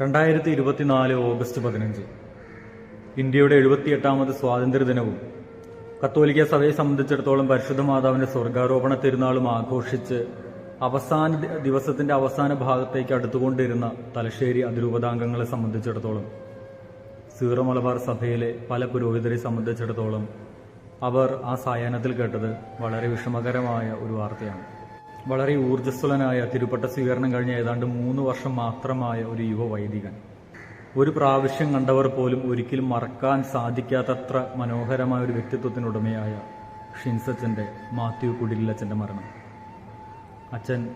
രണ്ടായിരത്തി ഇരുപത്തിനാല് ഓഗസ്റ്റ് പതിനഞ്ച്. ഇന്ത്യയുടെ എഴുപത്തിയെട്ടാമത് സ്വാതന്ത്ര്യ ദിനവും കത്തോലിക്ക സഭയെ സംബന്ധിച്ചിടത്തോളം പരിശുദ്ധ മാതാവിന്റെ സ്വർഗാരോപണ തിരുനാളും ആഘോഷിച്ച് അവസാന ദിവസത്തിന്റെ അവസാന ഭാഗത്തേക്ക് അടുത്തുകൊണ്ടിരുന്ന തലശ്ശേരി അതിരൂപതാംഗങ്ങളെ സംബന്ധിച്ചിടത്തോളം സീറോ മലബാർ സഭയിലെ പല പുരോഹിതരെ സംബന്ധിച്ചിടത്തോളം അവർ ആ സായാഹ്നത്തിൽ കേട്ടത് വളരെ വിഷമകരമായ ഒരു വാർത്തയാണ്. വളരെ ഊർജസ്വലനായ തിരുപ്പട്ട സ്വീകരണം കഴിഞ്ഞ ഏതാണ്ട് മൂന്ന് വർഷം മാത്രമായ ഒരു യുവ വൈദികൻ. ഒരു പ്രാവശ്യം കണ്ടവർ പോലും ഒരിക്കലും മറക്കാൻ സാധിക്കാത്തത്ര മനോഹരമായ ഒരു വ്യക്തിത്വത്തിനുടമയായ ഷിൻസച്ചന്റെ മാത്യു കുടിലച്ചന്റെ മരണം. അച്ഛൻ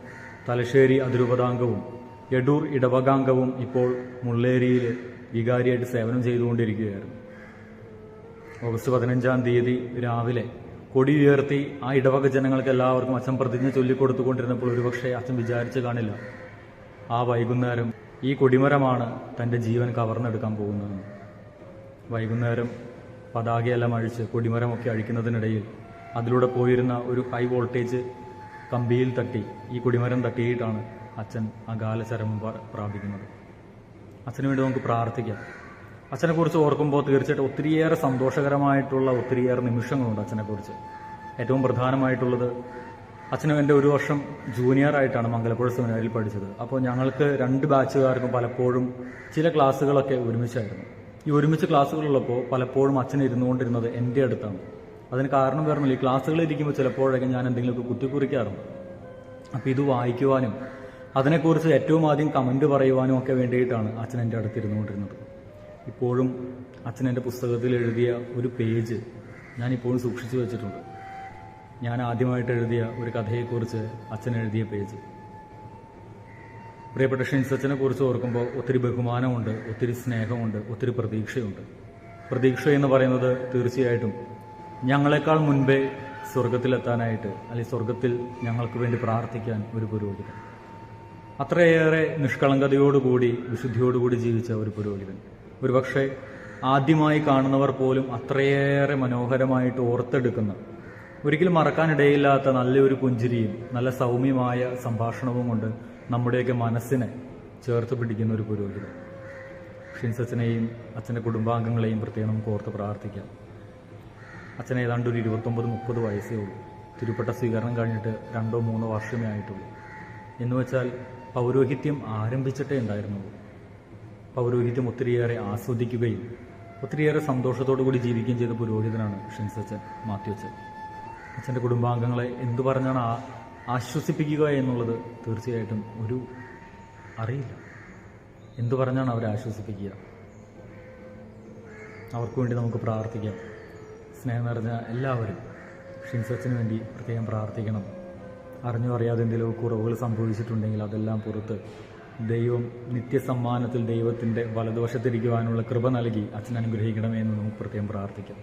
തലശ്ശേരി അതിരൂപതാംഗവും എടൂർ ഇടവകാംഗവും ഇപ്പോൾ മുള്ളേരിയിൽ വികാരിയായിട്ട് സേവനം ചെയ്തുകൊണ്ടിരിക്കുകയായിരുന്നു. ഓഗസ്റ്റ് പതിനഞ്ചാം തീയതി രാവിലെ കൊടി ഉയർത്തി ആ ഇടവക ജനങ്ങൾക്ക് എല്ലാവർക്കും അച്ഛൻ പ്രതിജ്ഞ ചൊല്ലിക്കൊടുത്തുകൊണ്ടിരുന്നപ്പോൾ ഒരുപക്ഷെ അച്ഛൻ വിചാരിച്ചു കാണില്ല. ആ വൈകുന്നേരം ഈ കൊടിമരമാണ് തന്റെ ജീവൻ കവർന്നെടുക്കാൻ പോകുന്നത്. വൈകുന്നേരം പതാകയെല്ലാം അഴിച്ച് കൊടിമരമൊക്കെ അഴിക്കുന്നതിനിടയിൽ അതിലൂടെ പോയിരുന്ന ഒരു ഹൈ വോൾട്ടേജ് കമ്പിയിൽ തട്ടി ഈ കൊടിമരം തട്ടിയിട്ടാണ് അച്ഛൻ ആ ചരമം പ്രാപിക്കുന്നത്. അച്ഛനു വേണ്ടി നമുക്ക് പ്രാർത്ഥിക്കാം. അച്ഛനെ കുറിച്ച് ഓർക്കുമ്പോൾ തീർച്ചയായിട്ടും ഒത്തിരിയേറെ സന്തോഷകരമായിട്ടുള്ള ഒത്തിരിയേറെ നിമിഷങ്ങളുണ്ട് അച്ഛനെക്കുറിച്ച്. ഏറ്റവും പ്രധാനമായിട്ടുള്ളത് അച്ഛനും എന്റെ ഒരു വർഷം ജൂനിയർ ആയിട്ടാണ് മംഗലപ്പുഴ സെമിനാരിൽ പഠിച്ചത്. അപ്പോൾ ഞങ്ങൾക്ക് രണ്ട് ബാച്ചുകാർക്കും പലപ്പോഴും ചില ക്ലാസ്സുകളൊക്കെ ഒരുമിച്ചായിരുന്നു. ഈ ഒരുമിച്ച് ക്ലാസ്സുകളുള്ളപ്പോൾ പലപ്പോഴും അച്ഛൻ ഇരുന്നുകൊണ്ടിരുന്നത് എന്റെ അടുത്താണ്. അതിന് കാരണം വേറൊന്നുമില്ല. ഈ ക്ലാസ്സുകളിൽ ഇരിക്കുമ്പോൾ ചിലപ്പോഴൊക്കെ ഞാൻ എന്തെങ്കിലുമൊക്കെ കുത്തിക്കുറിക്കാറുണ്ട്. അപ്പോൾ ഇത് വായിക്കുവാനും അതിനെക്കുറിച്ച് ഏറ്റവും ആദ്യം കമന്റ് പറയുവാനും ഒക്കെ വേണ്ടിയിട്ടാണ് അച്ഛൻ എന്റെ അടുത്ത് ഇരുന്നുകൊണ്ടിരുന്നത്. ഇപ്പോഴും അച്ഛൻ എന്റെ പുസ്തകത്തിൽ എഴുതിയ ഒരു പേജ് ഞാൻ ഇപ്പോഴും സൂക്ഷിച്ചു വെച്ചിട്ടുണ്ട്. ഞാൻ ആദ്യമായിട്ട് എഴുതിയ ഒരു കഥയെക്കുറിച്ച് അച്ഛൻ എഴുതിയ പേജ്. പ്രിയപ്പെട്ട ഷിൻസ് അച്ഛനെ കുറിച്ച് ഓർക്കുമ്പോൾ ഒത്തിരി ബഹുമാനമുണ്ട് ഒത്തിരി സ്നേഹമുണ്ട് ഒത്തിരി പ്രതീക്ഷയുണ്ട്. പ്രതീക്ഷ എന്ന് പറയുന്നത് തീർച്ചയായിട്ടും ഞങ്ങളെക്കാൾ മുൻപേ സ്വർഗത്തിലെത്താനായിട്ട് അല്ലെങ്കിൽ സ്വർഗത്തിൽ ഞങ്ങൾക്ക് വേണ്ടി പ്രാർത്ഥിക്കാൻ ഒരു പുരോഹിതൻ. അത്രയേറെ നിഷ്കളങ്കതയോടുകൂടി വിശുദ്ധിയോടുകൂടി ജീവിച്ച ഒരു പുരോഹിതൻ. ഒരുപക്ഷെ ആദ്യമായി കാണുന്നവർ പോലും അത്രയേറെ മനോഹരമായിട്ട് ഓർത്തെടുക്കുന്ന. ഒരിക്കലും മറക്കാനിടയില്ലാത്ത നല്ലൊരു പുഞ്ചിരിയും നല്ല സൗമ്യമായ സംഭാഷണവും കൊണ്ട് നമ്മുടെയൊക്കെ മനസ്സിനെ ചേർത്ത് പിടിക്കുന്ന ഒരു പുരോഹിതൻ ഷിൻസച്ചനെയും അച്ഛന്റെ കുടുംബാംഗങ്ങളെയും പ്രത്യേകം നമുക്ക് ഓർത്ത് പ്രാർത്ഥിക്കാം. അച്ഛൻ ഏതാണ്ട് ഒരു ഇരുപത്തൊമ്പത് മുപ്പത് വയസ്സേ ഉള്ളൂ. തിരുപ്പെട്ട സ്വീകരണം കഴിഞ്ഞിട്ട് രണ്ടോ മൂന്നോ വർഷമേ ആയിട്ടുള്ളൂ. എന്നുവെച്ചാൽ പൗരോഹിത്യം ആരംഭിച്ചിട്ടേ ഉണ്ടായിരുന്നുള്ളൂ. പൗരോഹിത്യം ഒത്തിരിയേറെ ആസ്വദിക്കുകയും ഒത്തിരിയേറെ സന്തോഷത്തോടു കൂടി ജീവിക്കുകയും ചെയ്ത പുരോഹിതനാണ് ഷിൻസച്ചൻ മാത്യുച്ചൻ അച്ഛന്റെ കുടുംബാംഗങ്ങളെ എന്തു പറഞ്ഞാണ് ആ ആശ്വസിപ്പിക്കുക എന്നുള്ളത് തീർച്ചയായിട്ടും ഒരു അറിയില്ല. എന്തു പറഞ്ഞാണ് അവരെ ആശ്വസിപ്പിക്കുക? അവർക്ക് വേണ്ടി നമുക്ക് പ്രാർത്ഥിക്കാം. സ്നേഹം നിറഞ്ഞ എല്ലാവരും ഷിൻസച്ചിന് വേണ്ടി പ്രത്യേകം പ്രാർത്ഥിക്കണം. അറിഞ്ഞോ അറിയാതെ എന്തെങ്കിലും കുറവുകൾ സംഭവിച്ചിട്ടുണ്ടെങ്കിൽ അതെല്ലാം പുറത്ത് ദൈവം നിത്യസമ്മാനത്തിൽ ദൈവത്തിന്റെ വലതുവശത്തിരിക്കുവാനുള്ള കൃപ നൽകി അച്ഛൻ അനുഗ്രഹിക്കണമെന്ന് നമുക്ക് പ്രത്യേകം പ്രാർത്ഥിക്കാം.